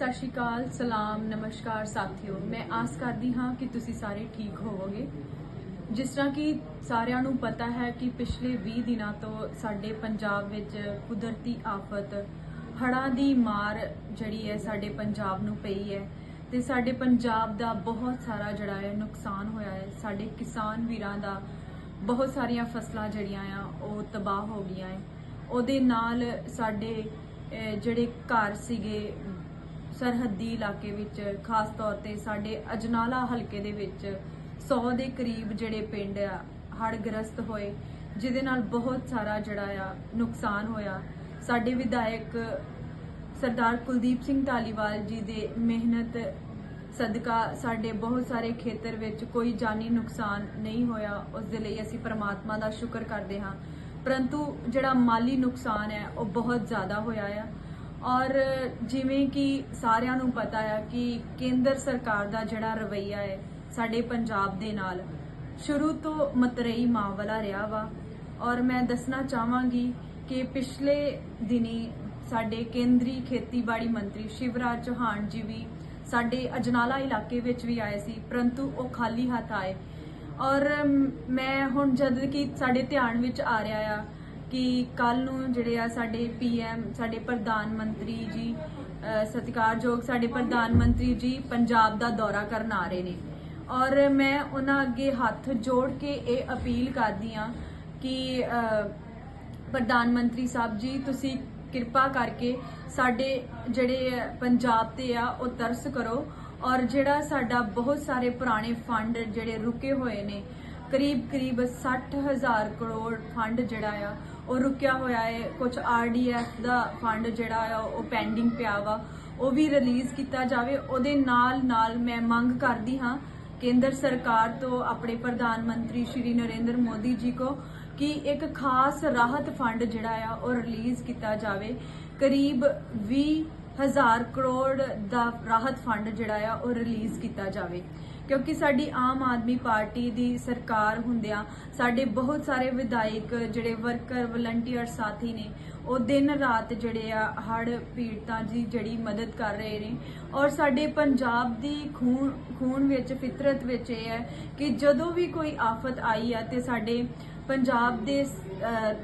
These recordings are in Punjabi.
ਸਤਿ ਸ਼੍ਰੀ ਅਕਾਲ, ਸਲਾਮ, ਨਮਸਕਾਰ ਸਾਥੀਓ। ਮੈਂ ਆਸ ਕਰਦੀ ਹਾਂ ਕਿ ਤੁਸੀਂ ਸਾਰੇ ਠੀਕ ਹੋਵੋਗੇ। ਜਿਸ ਤਰ੍ਹਾਂ ਕਿ ਸਾਰਿਆਂ ਨੂੰ ਪਤਾ ਹੈ ਕਿ ਪਿਛਲੇ 20 ਦਿਨਾਂ ਤੋਂ ਸਾਡੇ ਪੰਜਾਬ ਵਿੱਚ ਕੁਦਰਤੀ ਆਫਤ, ਹੜ੍ਹਾਂ ਦੀ ਮਾਰ ਜਿਹੜੀ ਹੈ ਸਾਡੇ ਪੰਜਾਬ ਨੂੰ ਪਈ ਹੈ ਤੇ ਸਾਡੇ ਪੰਜਾਬ ਦਾ ਬਹੁਤ ਸਾਰਾ ਜਿਹੜਾ ਹੈ ਨੁਕਸਾਨ ਹੋਇਆ ਹੈ। ਸਾਡੇ ਕਿਸਾਨ ਵੀਰਾਂ ਦਾ ਬਹੁਤ ਸਾਰੀਆਂ ਫਸਲਾਂ ਜਿਹੜੀਆਂ ਆ, ਉਹ ਤਬਾਹ ਹੋ ਗਈਆਂ ਹੈ। ਉਹਦੇ ਨਾਲ ਸਾਡੇ ਜਿਹੜੇ ਘਰ ਸੀਗੇ ਸਰਹੱਦੀ ਇਲਾਕੇ ਵਿੱਚ, ਖਾਸ ਤੌਰ ਤੇ ਸਾਡੇ ਅਜਨਾਲਾ ਹਲਕੇ ਦੇ ਵਿੱਚ 100 ਦੇ ਕਰੀਬ ਜਿਹੜੇ ਪਿੰਡ ਆ ਹੜ੍ਹਗ੍ਰਸਤ ਹੋਏ, ਜਿਹਦੇ ਨਾਲ ਬਹੁਤ ਸਾਰਾ ਜਿਹੜਾ ਆ ਨੁਕਸਾਨ ਹੋਇਆ। ਸਾਡੇ ਵਿਧਾਇਕ ਸਰਦਾਰ ਕੁਲਦੀਪ ਸਿੰਘ ਢਾਲੀਵਾਲ ਜੀ ਦੇ ਮਿਹਨਤ ਸਦਕਾ ਸਾਡੇ ਬਹੁਤ ਸਾਰੇ ਖੇਤਰ ਵਿੱਚ ਕੋਈ ਜਾਨੀ ਨੁਕਸਾਨ ਨਹੀਂ ਹੋਇਆ। ਉਸ ਦੇ ਲਈ ਅਸੀਂ ਪਰਮਾਤਮਾ ਦਾ ਸ਼ੁਕਰ ਕਰਦੇ ਹਾਂ। ਪਰੰਤੂ ਜਿਹੜਾ ਮਾਲੀ ਨੁਕਸਾਨ ਹੈ, ਉਹ ਬਹੁਤ ਜ਼ਿਆਦਾ ਹੋਇਆ ਆ। ਔਰ ਜਿਵੇਂ ਕਿ ਸਾਰਿਆਂ ਨੂੰ ਪਤਾ ਆ ਕਿ ਕੇਂਦਰ ਸਰਕਾਰ ਦਾ ਜਿਹੜਾ ਰਵੱਈਆ ਹੈ ਸਾਡੇ ਪੰਜਾਬ ਦੇ ਨਾਲ, ਸ਼ੁਰੂ ਤੋਂ ਮਤਰੇਈ ਮਾਂ ਵਾਲਾ ਰਿਹਾ ਵਾ। ਔਰ ਮੈਂ ਦੱਸਣਾ ਚਾਹਾਂਗੀ ਕਿ ਪਿਛਲੇ ਦਿਨੀ ਸਾਡੇ ਕੇਂਦਰੀ ਖੇਤੀਬਾੜੀ ਮੰਤਰੀ ਸ਼ਿਵਰਾਜ ਚੌਹਾਨ ਜੀ ਵੀ ਸਾਡੇ ਅਜਨਾਲਾ ਇਲਾਕੇ ਵਿੱਚ ਵੀ ਆਏ ਸੀ, ਪਰੰਤੂ ਉਹ ਖਾਲੀ ਹੱਥ ਆਏ। ਔਰ ਮੈਂ ਹੁਣ ਜਦ ਕਿ ਸਾਡੇ ਧਿਆਨ ਵਿੱਚ ਆ ਰਿਹਾ ਆ ਕਿ ਕੱਲ ਨੂੰ ਜਿਹੜੇ ਆ ਸਾਡੇ ਪੀਐਮ, ਸਾਡੇ ਪ੍ਰਧਾਨ ਮੰਤਰੀ ਜੀ ਸਤਿਕਾਰਯੋਗ ਸਾਡੇ ਪ੍ਰਧਾਨ ਮੰਤਰੀ ਜੀ ਪੰਜਾਬ ਦਾ ਦੌਰਾ ਕਰਨ ਆ ਰਹੇ ਨੇ। ਔਰ ਮੈਂ ਉਹਨਾਂ ਅੱਗੇ ਹੱਥ ਜੋੜ ਕੇ ਇਹ ਅਪੀਲ ਕਰਦੀ ਆ ਕਿ ਪ੍ਰਧਾਨ ਮੰਤਰੀ ਸਾਹਿਬ ਜੀ, ਤੁਸੀਂ ਕਿਰਪਾ ਕਰਕੇ ਸਾਡੇ ਜਿਹੜੇ ਪੰਜਾਬ ਤੇ ਆ ਉਹ ਤਰਸ ਕਰੋ। ਔਰ ਜਿਹੜਾ ਸਾਡਾ ਬਹੁਤ ਸਾਰੇ ਪੁਰਾਣੇ ਫੰਡ ਜਿਹੜੇ ਰੁਕੇ ਹੋਏ ਨੇ ਕਰੀਬ ਕਰੀਬ 60000 ਕਰੋੜ ਫੰਡ ਜਿਹੜਾ ਆ ਉਹ ਰੁਕਿਆ ਹੋਇਆ ਹੈ ਕੁਝ ਆਰਡੀਐਫ ਦਾ ਫੰਡ ਜਿਹੜਾ ਆ, ਉਹ ਪੈਂਡਿੰਗ ਪਿਆ ਵਾ। ਉਹ ਵੀ ਰਿਲੀਜ਼ ਕੀਤਾ ਜਾਵੇ। ਉਹਦੇ ਨਾਲ ਨਾਲ ਮੈਂ ਮੰਗ ਕਰਦੀ ਹਾਂ ਕੇਂਦਰ ਸਰਕਾਰ ਤੋਂ, ਆਪਣੇ ਪ੍ਰਧਾਨ ਮੰਤਰੀ ਸ਼੍ਰੀ ਨਰਿੰਦਰ ਮੋਦੀ ਜੀ ਕੋ, ਕਿ ਇੱਕ ਖਾਸ ਰਾਹਤ ਫੰਡ ਜਿਹੜਾ ਆ, ਉਹ ਰਿਲੀਜ਼ ਕੀਤਾ ਜਾਵੇ। ਕਰੀਬ 20 ਹਜ਼ਾਰ ਕਰੋੜ ਦਾ ਰਾਹਤ ਫੰਡ ਜਿਹੜਾ ਆ ਉਹ ਰਿਲੀਜ਼ ਕੀਤਾ ਜਾਵੇ। ਕਿਉਂਕਿ ਸਾਡੀ ਆਮ ਆਦਮੀ ਪਾਰਟੀ ਦੀ ਸਰਕਾਰ ਹੁੰਦਿਆਂ ਸਾਡੇ ਬਹੁਤ ਸਾਰੇ ਵਿਧਾਇਕ, ਜਿਹੜੇ ਵਰਕਰ, ਵਲੰਟੀਅਰ ਸਾਥੀ ਨੇ, ਉਹ ਦਿਨ ਰਾਤ ਜਿਹੜੇ ਆ ਹੜ ਪੀੜਤਾਂ ਦੀ ਜਿਹੜੀ ਮਦਦ ਕਰ ਰਹੇ ਨੇ। ਔਰ ਸਾਡੇ ਪੰਜਾਬ ਦੀ ਖੂਨ ਖੂਨ ਵਿੱਚ, ਫਿਤਰਤ ਵਿੱਚ ਇਹ ਹੈ ਕਿ ਜਦੋਂ ਵੀ ਕੋਈ ਆਫਤ ਆਈ ਆ ਤੇ ਸਾਡੇ ਪੰਜਾਬ ਦੇ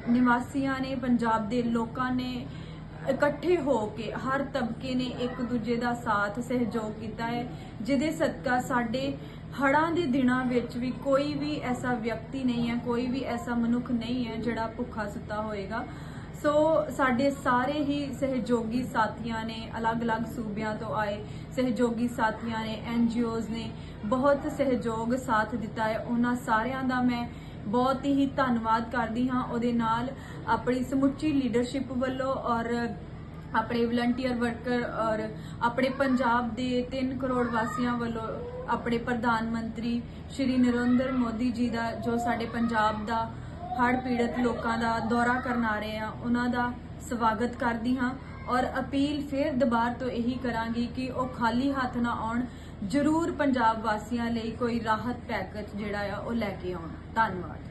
ਨਿਵਾਸੀਆਂ ਨੇ, ਪੰਜਾਬ ਦੇ ਲੋਕਾਂ ਨੇ ਇਕੱਠੇ ਹੋ ਕੇ ਹਰ ਤਬਕੇ ਨੇ ਇੱਕ ਦੂਜੇ ਦਾ ਸਾਥ, ਸਹਿਯੋਗ ਕੀਤਾ ਹੈ, ਜਿਹਦੇ ਸਦਕਾ ਸਾਡੇ ਹੜਾਂ ਦੇ ਦਿਨਾਂ ਵਿੱਚ ਵੀ ਕੋਈ ਵੀ ਐਸਾ ਵਿਅਕਤੀ ਨਹੀਂ ਹੈ, ਕੋਈ ਵੀ ਐਸਾ ਮਨੁੱਖ ਨਹੀਂ ਹੈ ਜਿਹੜਾ ਭੁੱਖਾ ਸੁੱਤਾ ਹੋਏਗਾ। ਸੋ ਸਾਡੇ ਸਾਰੇ ਹੀ ਸਹਿਯੋਗੀ ਸਾਥੀਆਂ ਨੇ ਅਲੱਗ-ਅਲੱਗ ਸੂਬਿਆਂ ਤੋਂ ਆਏ ਸਹਿਯੋਗੀ ਸਾਥੀਆਂ ਨੇ ਐਨਜੀਓਜ਼ ਨੇ ਬਹੁਤ ਸਹਿਯੋਗ ਸਾਥ ਦਿੱਤਾ ਹੈ। ਉਹਨਾਂ ਸਾਰਿਆਂ ਦਾ ਮੈਂ ਬਹੁਤ ਹੀ ਧੰਨਵਾਦ ਕਰਦੀ ਹਾਂ ਉਹਦੇ ਨਾਲ ਆਪਣੀ ਸਮੁੱਚੀ ਲੀਡਰਸ਼ਿਪ ਵੱਲੋਂ ਔਰ ਆਪਣੇ ਵਲੰਟੀਅਰ ਵਰਕਰ ਔਰ ਆਪਣੇ ਪੰਜਾਬ ਦੇ 3 ਕਰੋੜ ਵਾਸੀਆਂ ਵੱਲੋਂ ਆਪਣੇ ਪ੍ਰਧਾਨ ਮੰਤਰੀ ਸ਼੍ਰੀ ਨਰਿੰਦਰ ਮੋਦੀ ਜੀ ਦਾ, ਜੋ ਸਾਡੇ ਪੰਜਾਬ ਦਾ ਹੜ੍ਹ ਪੀੜਤ ਲੋਕਾਂ ਦਾ ਦੌਰਾ ਕਰਨ ਆ ਰਹੇ ਆ, ਉਹਨਾਂ ਦਾ ਸਵਾਗਤ ਕਰਦੀ ਹਾਂ ਔਰ ਅਪੀਲ ਫਿਰ ਦੁਬਾਰ ਤੋਂ ਇਹੀ ਕਰਾਂਗੀ ਕਿ ਉਹ ਖਾਲੀ ਹੱਥ ਨਾ ਆਉਣ। ਜ਼ਰੂਰ ਪੰਜਾਬ ਵਾਸੀਆਂ ਲਈ ਕੋਈ ਰਾਹਤ ਪੈਕੇਜ ਜਿਹੜਾ ਆ ਉਹ ਲੈ ਕੇ ਆਉਣ। ਧੰਨਵਾਦ।